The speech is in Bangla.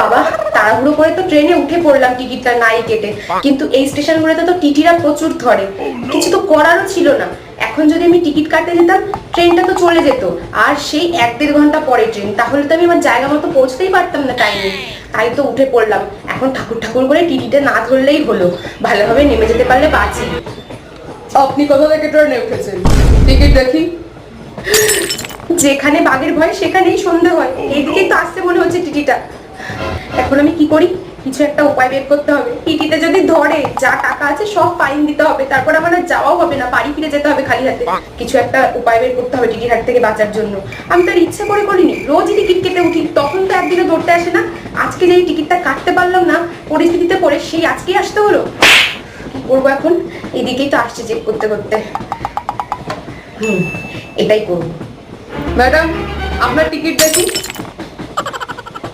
বাবা তাড়াহুড়ো করে তো ট্রেনে উঠে পড়লাম টিকিটটা নাই কেটে। কিন্তু এই স্টেশনগুলোতে তো টিটিরা প্রচুর ধরে। কিছু তো করারও ছিল না। এখন যদি আমি টিকিট কাটতে যেতাম ট্রেনটা তো চলে যেত। আর সেই এক দেড় ঘণ্টা পরে ট্রেন তাহলে তো আমি আমার জায়গা মতো পৌঁছতেই পারতাম না টাইমে তাই তো উঠে পড়লাম। এখন ঠাকুর ঠাকুর করে টিকিটে না ধরলেই হলো। ভালোভাবে নেমে যেতে পারলে বাঁচি। আপনি কোথা থেকে ট্রেনে উঠেছেন? টিকিট দেখি। যেখানে বাঘের ভয়, সেখানেই সন্ধে হয়। এইদিকেই তো আসতে মনে হচ্ছে টিটিটা। এখন আমি কি করি? কিছু একটা উপায় বের করতে হবে। টিটিতে যদি ধরে যা টাকা আছে, সব ফাইন দিতে হবে। তারপর আমার আর যাওয়াও হবে না। বাড়ি ফিরে যেতে হবে খালি হাতে। কিছু একটা উপায় বের করতে হবে টিকিট হাট থেকে বাঁচার জন্য। আমি তার ইচ্ছা করে করিনি। রোজই টিকিট কেটে উঠি। তখন তো একদিনে ধরতে আসে না। আজকে যে এই টিকিটটা কাটতে পারলাম না, পরিস্থিতিতে পড়ে সেই আজকেই আসতে হলো। কি করব এখন? এদিকেই তো আসছে চেক করতে করতে। হুম, এটাই করব। ম্যাডাম আপনার টিকিট দেখি